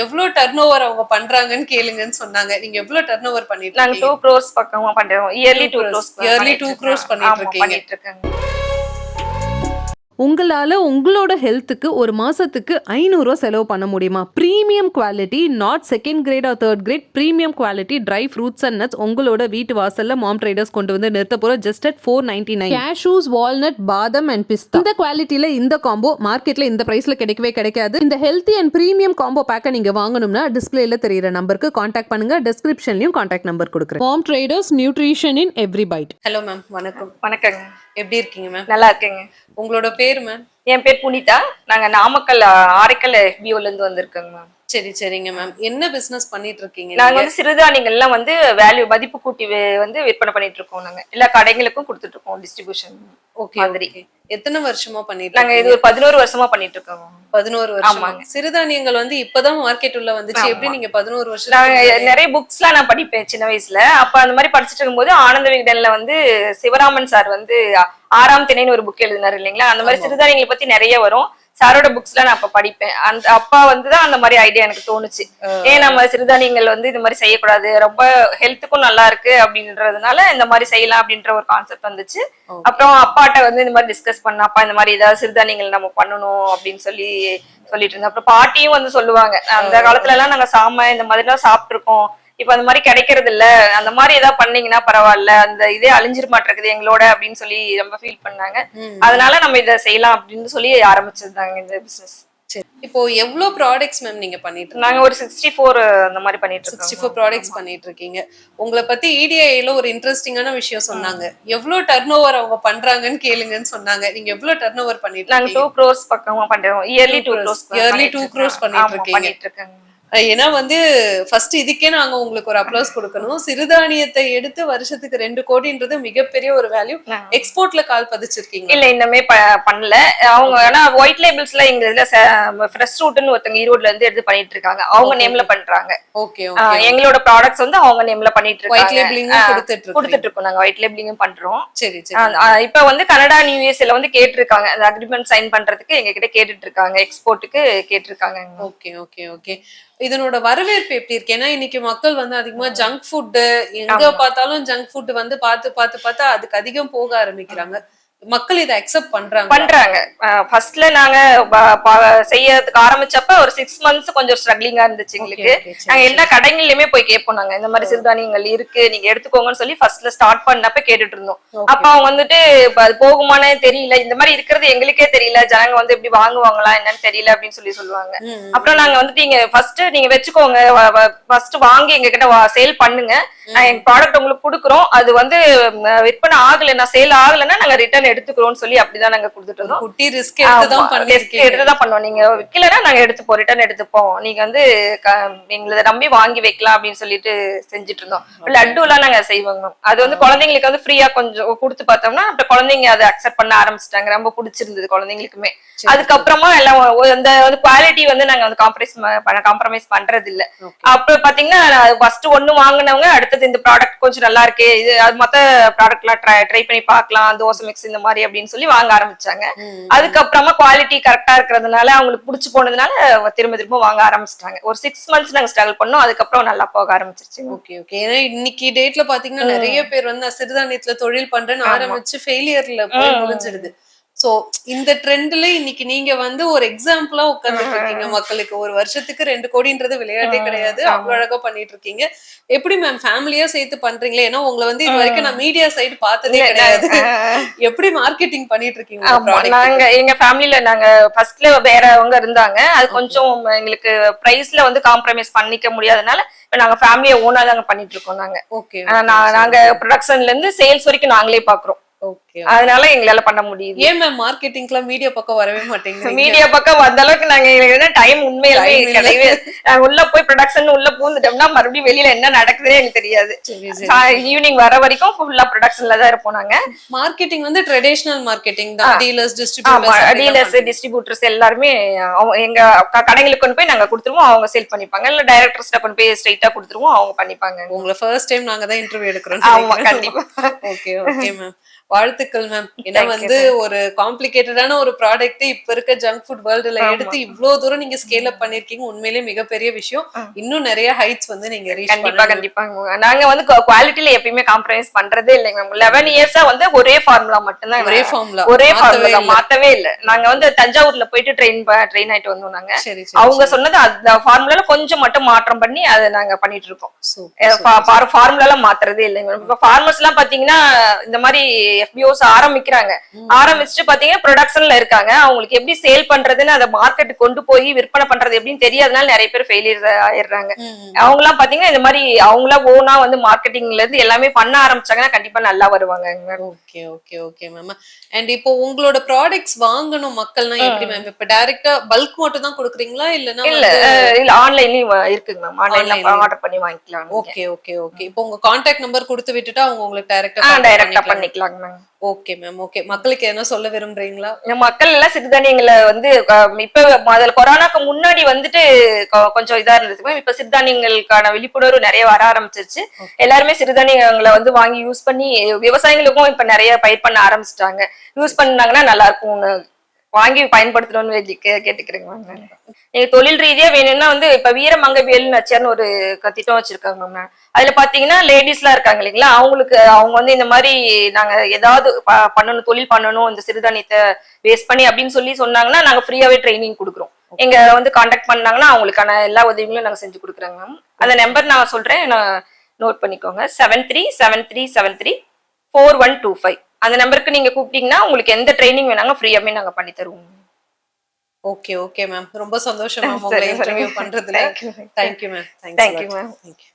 எவ்வளவு turn over அவங்க பண்றாங்கன்னு கேளுங்கன்னு சொன்னாங்க. நீங்க எவ்வளவு டர்ன் ஓவர் பண்ணிட்டு நாங்க டூ க்ரோஸ் பக்கமா பண்றோம். Yearly two crores Yearly two crores பண்ணிட்டு இருக்கீங்க. உங்களால உங்களோட ஹெல்த்துக்கு ஒரு மாசத்துக்கு ஐநூறுரூவா செலவு பண்ண முடியுமா? Premium quality not second grade or third grade premium quality dry fruits and nuts உங்களோட வீட்டு வாசல்ல மாம் ட்ரேடர்ஸ் கொண்டு வந்து நிறுத்த போற just at four ninety nine cashews walnut badam and pista இந்த குவாலிட்டியில இந்த காம்போ மார்க்கெட்ல இந்த பிரைஸ்ல கிடைக்கவே கிடைக்காது. இந்த ஹெல்த்தி அண்ட் ப்ரீமியம் காம்போ பேக்கை நீங்க வாங்கணும்னா டிஸ்பிளேல தெரியுற நம்பருக்கு காண்டாக்ட் பண்ணுங்க. டிஸ்கிரிப்ஷன்லயும் காண்டாக்ட் நம்பர் கொடுக்குறேன். Mom traders nutrition in every bite hello ma'am வணக்கம். வணக்கங்க. எப்படி இருக்கீங்க மேம் நல்லா இருக்கேங்க. உங்களோட பேர் மேம் என் பேர் புனிதா. நாங்க நாமக்கல் ஆரைக்கல் FBO ல இருந்து வந்திருக்கோங்க மேம் சரி சரிங்க மேம் என்ன பிசினஸ் பண்ணிட்டு இருக்கீங்க நாங்க? வந்து சிறுதானியங்கள் எல்லாம் வந்து வேல்யூ மதிப்பு கூட்டி வந்து விற்பனை பண்ணிட்டு இருக்கோம் நாங்க எல்லா கடைகளுக்கும் கொடுத்துட்டு இருக்கோம் டிஸ்ட்ரிபியூஷன் ஓகே மாதிரி. எத்தனை வருஷமா பண்ணிட்டு நாங்க இது? ஒரு பதினோரு வருஷமா பண்ணிட்டு இருக்கோம் பதினோரு வருஷமா. சிறுதானியங்கள் வந்து இப்பதான் மார்க்கெட் உள்ள வந்துச்சு. எப்படி நீங்க பதினோரு வருஷம் நிறைய புக்ஸ்லாம் நான் படிப்பேன் சின்ன வயசுல அப்ப அந்த மாதிரி படிச்சுட்டு இருக்கும்போது ஆனந்த விகடன்ல வந்து சிவராமன் சார் வந்து ஆறாம் திணைன்னு ஒரு புக் எழுதினாரு இல்லைங்களா அந்த மாதிரி. சிறுதானியங்களை பத்தி நிறைய வரும் சாரோட புக்ஸ்லாம் நான் அப்ப படிப்பேன். அந்த அப்பா வந்து தான் அந்த மாதிரி ஐடியா எனக்கு தோணுச்சு. ஏன் நம்ம சிறுதானியங்கள் வந்து இந்த மாதிரி செய்யக்கூடாது ரொம்ப ஹெல்த்துக்கும் நல்லா இருக்கு அப்படின்றதுனால இந்த மாதிரி செய்யலாம் அப்படின்ற ஒரு கான்செப்ட் வந்துச்சு. அப்புறம் அப்பாட்ட வந்து இந்த மாதிரி டிஸ்கஸ் பண்ண அப்பா இந்த மாதிரி ஏதாவது சிறுதானியங்கள் நம்ம பண்ணணும் அப்படின்னு சொல்லி சொல்லிட்டு இருந்தேன். அப்புறம் பாட்டியும் வந்து சொல்லுவாங்க அந்த காலத்துல எல்லாம் நாங்க சாம இந்த மாதிரி எல்லாம் சாப்பிட்டுருக்கோம். இப்ப அந்த மாதிரி கிடைக்கிறது இல்ல அந்த மாதிரி ஏதாவது பண்ணீங்கன்னா பரவாயில்ல. அந்த இதே அழிஞ்சிர மாட்டிருக்குது எங்களோட அப்படின்னு சொல்லி ரொம்ப ஃபீல் பண்ணாங்க. அதனால நம்ம இதை செய்யலாம் அப்படின்னு சொல்லி ஆரம்பிச்சதுதாங்க இந்த பிசினஸ் இப்போ எவ்வளவு ப்ராடக்ட்ஸ் மேம் நீங்க பண்ணிட்டு நாங்க ஒரு சிக்ஸ்டி ஃபோர் அந்த மாதிரி பண்ணிட்டு சிக்ஸ்டி ஃபோர் ப்ராடக்ட்ஸ் பண்ணிட்டு இருக்கீங்க. உங்களை பத்தி E இடிஐல ஒரு இன்ட்ரெஸ்டிங்கான விஷயம் சொன்னாங்க. எவ்வளவு டர்ன் ஓவர் அவங்க பண்றாங்கன்னு கேளுங்கன்னு சொன்னாங்க. நீங்க எவ்வளவு டர்ன் ஓவர் பண்ணிட்டு நாங்க டூ க்ரோஸ் பக்கமா பண்றோம். Yearly two. Crores Yearly two crores பண்ணிட்டு இருக்கீங்க. ஏன்னா வந்து ஃபர்ஸ்ட் இதுக்கே நாங்க உங்களுக்கு ஒரு அப்ளாஸ் கொடுக்கணும். சிறுதானியத்தை எடுத்து வருஷத்துக்கு ரெண்டு கோடின்றது மிகப்பெரிய ஒரு வேல்யூ. எக்ஸ்போர்ட்ல கால் பதிச்சிருக்கீங்க இல்ல இன்னுமே பண்ணல. அவங்க ஆனா ஒயிட் லேபிள்ஸ்ல எங்க இதுல ஃப்ரெஷ் ரூட்னு ஒருத்தங்க ஈரோட்ல இருந்து எடுத்து பண்ணிட்டு இருக்காங்க அவங்க நேம்ல பண்றாங்க. ஓகே எங்களோட ப்ராடக்ட்ஸ் வந்து அவங்க நேம்ல பண்ணிட்டு ஒயிட் இருக்காங்க லேபிளிங் ஆ, கொடுத்துட்டு கொடுத்துட்டு இருக்கோம் நாங்க. ஒயிட் லேபிளிங்கும் பண்றோம். சரி சரி. இப்ப வந்து கனடா யூஎஸ்ல வந்து கேட்டிருக்காங்க. அந்த அக்ரிமெண்ட் சைன் பண்றதுக்கு எங்க கிட்ட கேட்டுட்டு இருக்காங்க எக்ஸ்போர்ட்டுக்கு கேட்டிருக்காங்க. ஓகே ஓகே ஓகே இதனோட வரவேற்பு எப்படி இருக்கு? ஏன்னா இன்னைக்கு மக்கள் வந்து அதிகமா ஜங்க் ஃபுட் எங்க. பார்த்தாலும் ஜங்க் ஃபுட் வந்து பார்த்து பார்த்து பார்த்தா அதுக்கு அதிகம் போக ஆரம்பிக்கிறாங்க. மக்கள் இதை அக்செப்ட் பண்றாங்க. பண்றாங்க ஃபர்ஸ்ட்ல நாங்க செய்யறதுக்கு ஆரம்பிச்சப்ப ஒரு சிக்ஸ் மந்த்ஸ் கொஞ்சம் ஸ்ட்ரகிளிங்கா இருந்துச்சு எங்களுக்கு. நாங்க எல்லா கடைகள்லயுமே போய் கேட்போம் நாங்க. இந்த மாதிரி சிறுதானியங்கள் இருக்கு நீங்க எடுத்துக்கோங்கன்னு சொல்லி ஃபர்ஸ்ட்ல ஸ்டார்ட் பண்ணப்ப கேட்டுட்டு இருந்தோம். அப்ப அவங்க வந்துட்டு அது போகுமானே தெரியல. இந்த மாதிரி இருக்கிறது எங்களுக்கே தெரியல. ஜனங்க வந்து எப்படி வாங்குவாங்களா என்னன்னு தெரியல அப்படின்னு சொல்லி சொல்லுவாங்க. அப்புறம் நாங்க வந்துட்டு நீங்க ஃபர்ஸ்ட் நீங்க வச்சுக்கோங்க ஃபர்ஸ்ட் வாங்கி எங்க கிட்ட சேல் பண்ணுங்க. நான் எங்க ப்ராடக்ட் உங்களுக்கு கொடுக்குறோம். அது வந்து விற்பனை ஆகலைன்னா சேல் ஆகலைன்னா நாங்க ரிட்டர்ன் எடுத்துக்கிறோம்னு சொல்லி அப்படிதான் நாங்க கொடுத்துட்டு இருந்தோம். குட்டி ரிஸ்க் எடுத்துதான் எடுத்துதான் பண்ணுவோம் நீங்க விக்கலைன்னா நாங்க எடுத்துப்போம் ரிட்டர்ன் எடுத்துப்போம். நீங்க வந்து எங்களை நம்பி வாங்கி வைக்கலாம் அப்படின்னு சொல்லிட்டு செஞ்சுட்டு இருந்தோம். லட்டு எல்லாம் நாங்க செய்வோங்க. அது வந்து குழந்தைங்களுக்கு வந்து ஃப்ரீயா கொஞ்சம் கொடுத்து பார்த்தோம்னா அப்புறம் குழந்தைங்க அதை அக்செப்ட் பண்ண ஆரம்பிச்சிட்டாங்க. ரொம்ப பிடிச்சிருந்தது குழந்தைங்களுக்குமே. அதுக்கப்புறமா எல்லாம் அந்த வந்து குவாலிட்டி வந்து நாங்க வந்து காம்ப்ரமைஸ் காம்ப்ரமைஸ் பண்றது இல்ல. அப்புறம் பாத்தீங்கன்னா ஃபர்ஸ்ட் ஒண்ணு வாங்குனவங்க அடுத்தது இந்த ப்ராடக்ட் கொஞ்சம் நல்லா இருக்கே. இது அது மத்த ப்ராடக்ட்லாம் ட்ரை ட்ரை பண்ணி பார்க்கலாம். தோசை மிக்ஸ் இந்த மாதிரி அப்படின்னு சொல்லி வாங்க ஆரம்பிச்சாங்க. அதுக்கப்புறமா குவாலிட்டி கரெக்டா இருக்கிறதுனால அவங்களுக்கு பிடிச்சு போனதுனால திரும்ப திரும்ப வாங்க ஆரம்பிச்சிட்டாங்க. ஒரு சிக்ஸ் மந்த்ஸ் நாங்க ஸ்ட்ரகிள் பண்ணோம். அதுக்கப்புறம் நல்லா போக ஆரம்பிச்சிருச்சு ஓகே ஓகே ஏன்னா இன்னைக்கு டேட்ல பாத்தீங்கன்னா நிறைய பேர் வந்து சிறுதானியத்துல தொழில் பண்றேன்னு. ஆரம்பிச்சு ஃபெயிலியர்ல போய். முடிஞ்சிடுது. சோ இந்த ட்ரெண்ட்ல இன்னைக்கு நீங்க வந்து ஒரு எக்ஸாம்பிளா உட்கார்ந்துட்டு இருக்கீங்க மக்களுக்கு ஒரு வருஷத்துக்கு ரெண்டு கோடின்றது விளையாட்டே கிடையாது. அவ்வளவு அழகா பண்ணிட்டு இருக்கீங்க எப்படி மேம் ஃபேமிலியா சேர்த்து பண்றீங்களே? ஏன்னா உங்களை வந்து இது வரைக்கும் நான் மீடியா சைடு பார்த்ததே கிடையாது. எப்படி மார்க்கெட்டிங் பண்ணிட்டு இருக்கீங்க நாங்க எங்க ஃபேமிலில நாங்க ஃபர்ஸ்ட்ல வேறவங்க இருந்தாங்க. அது கொஞ்சம் எங்களுக்கு பிரைஸ்ல வந்து காம்ப்ரமைஸ் பண்ணிக்க முடியாதனால இப்ப நாங்க ஃபேமிலியை ஓனா தாங்க பண்ணிட்டு இருக்கோம் நாங்க ஓகே நாங்க ப்ரொடக்ஷன்ல இருந்து சேல்ஸ் வரைக்கும் நாங்களே பாக்குறோம். அதனால எங்களால பண்ண முடியுது. ஏன் மேம் மார்க்கெட்டிங்லாம் மீடியா பக்கம் வரவே மாட்டேங்குது மீடியா பக்கம் வந்த அளவுக்கு நாங்க எங்களுக்கு டைம் இல்ல. கிடையவே நாங்க உள்ள போய் ப்ரொடக்ஷன் உள்ள பூந்துட்டோம்னா மறுபடியும் வெளியில என்ன நடக்குதுன்னு எங்களுக்கு தெரியாது. ஈவினிங் வர வரைக்கும் ஃபுல்லா ப்ரொடக்ஷன்ல தான் இருப்போம் நாங்க. மார்க்கெட்டிங் வந்து ட்ரெடிஷனல் மார்க்கெட்டிங் தான். டீலர்ஸ் டிஸ்ட்ரிபியூட்டர்ஸ் டீலர்ஸ் டிஸ்ட்ரிபியூட்டர்ஸ் எல்லாருமே எங்க க- கடைங்களுக்கு கொண்டு போய் நாங்க கொடுத்துருவோம் அவங்க சேல் பண்ணிப்பாங்க. இல்ல டைரக்டர்ஸ்ட கொண்டு போய் ஸ்ட்ரைட்டா கொடுத்துருவோம் அவங்க பண்ணிப்பாங்க. உங்களை ஃபர்ஸ்ட் டைம் நாங்க தான் இன்டர்வியூ எடுக்கிறோம். ஆமா கண்டிப்பா. ஓகே ஓகே மேம் வாழ்த்துக்கள் மேம் ஏன்னா வந்து ஒரு காம்ப்ளிகேட்டடான ஒரு ப்ராடக்ட் இப்ப இருக்க ஜங்க் ஃபுட் வேர்ல்டுல. எடுத்து இவ்ளோ தூரம் நீங்க ஸ்கேல் அப் பண்ணிருக்கீங்க. உண்மையிலேயே மிகப்பெரிய விஷயம். இன்னும் நிறைய ஹைட்ஸ் வந்து நீங்க கண்டிப்பா கண்டிப்பாங்க நாங்க வந்து குவாலிட்டில எப்பயுமே காம்ப்ரமைஸ் பண்றதே இல்லைங்க மேம் லெவன் இயர்ஸா வந்து ஒரே ஃபார்முலா மட்டும்தான் ஒரே ஃபார்ம்ல ஒரே ஃபார்முலா மாத்தவே இல்ல. நாங்க வந்து தஞ்சாவூர்ல போயிட்டு ட்ரெயின் ட்ரெயின் ஆயிட்டு வந்தோம் நாங்க. அவங்க சொன்னது அந்த ஃபார்முலால கொஞ்சம் மட்டும் மாற்றம் பண்ணி அதை நாங்க பண்ணிட்டு இருக்கோம். ஃபார்முலால மாத்துறதே இல்லைங்க இப்ப ஃபார்மர்ஸ் எல்லாம் பாத்தீங்கன்னா இந்த மாதிரி எஃபிஓஸ் ஆரம்பிக்கிறாங்க. ஆரம்பிச்சுட்டு பாத்தீங்கன்னா ப்ரொடக்ஷன்ல இருக்காங்க. அவங்களுக்கு எப்படி சேல் பண்றதுன்னு அதை மார்க்கெட் கொண்டு போய் விற்பனை பண்றது எப்படின்னு தெரியாதனால நிறைய பேர் ஃபெயிலியர் ஆயிடுறாங்க. அவங்க எல்லாம் பாத்தீங்கன்னா இந்த மாதிரி அவங்களா ஓனா வந்து மார்க்கெட்டிங்ல இருந்து எல்லாமே பண்ண ஆரம்பிச்சாங்கன்னா கண்டிப்பா நல்லா வருவாங்க okay okay okay ma'am and இப்போ உங்களோட ப்ராடக்ட்ஸ் வாங்கணும் மக்கள்னா எப்படி மேம் இப்ப டைரக்டா பல்க் மட்டும் தான் கொடுக்குறீங்களா? இல்லனா இல்ல இல்ல ஆன்லைன்லயும் இருக்குங்க மேம் ஆன்லைன்ல. ஆர்டர் பண்ணி வாங்கிக்கலாம் ஓகே ஓகே ஓகே. இப்போ உங்க கான்டாக்ட் நம்பர் கொடுத்து விட்டுட்டா அவங்க உங்களுக்கு டைரக்டா டைரக்டா பண்ணிக்கலாங்க மேம் ஓகே மேம் ஓகே. மக்களுக்கு என்ன சொல்ல விரும்புறீங்களா? மக்கள் எல்லாம் சிறுதானியங்களை வந்து இப்ப முதல்ல கொரோனாக்கு முன்னாடி வந்துட்டு கொஞ்சம் இதா இருந்தது மேம். இப்ப சிறுதானியங்களுக்கான விழிப்புணர்வு நிறைய வர ஆரம்பிச்சிருச்சு. எல்லாருமே சிறுதானியங்களை வந்து வாங்கி யூஸ் பண்ணி விவசாயிகளுக்கும் இப்ப நிறைய பயிர் பண்ண ஆரம்பிச்சிட்டாங்க. யூஸ் பண்ணாங்கன்னா நல்லா இருக்கும்னு வாங்கி பயன்படுத்தணும்னு கேட்டுக்கிறேங்க மேம் தொழில் ரீதியா வேணும்னா வந்து இப்ப வீரமங்கவியல் நச்சியார்னு ஒரு திட்டம் வச்சிருக்காங்க மேம். அதுல பாத்தீங்கன்னா லேடிஸ் எல்லாம் இருக்காங்க இல்லைங்களா? அவங்களுக்கு அவங்க வந்து இந்த மாதிரி நாங்க ஏதாவது பண்ணணும் தொழில் பண்ணணும் இந்த சிறுதானியத்தை வேஸ்ட் பண்ணி அப்படின்னு சொல்லி சொன்னாங்கன்னா நாங்க ஃப்ரீயாவே ட்ரைனிங் கொடுக்குறோம். எங்க வந்து காண்டாக்ட் பண்ணாங்கன்னா அவங்களுக்கான எல்லா உதவிகளும் நாங்க செஞ்சு கொடுக்குறோங்க மேம் அந்த நம்பர் நான் சொல்றேன் நான் நோட் பண்ணிக்கோங்க. Seven three seven three seven three four one two five அந்த நம்பருக்கு நீங்க கூப்பிட்டீங்கன்னா உங்களுக்கு எந்த ட்ரைனிங் வேணாலும் ஃப்ரீயாவே நாங்க பண்ணி தருவோம். ஓகே ஓகே மேம் ரொம்ப சந்தோஷம் மேம் உங்களை. இன்டர்வியூ பண்றதுல. Thank you ma'am you, ma'am. Thank you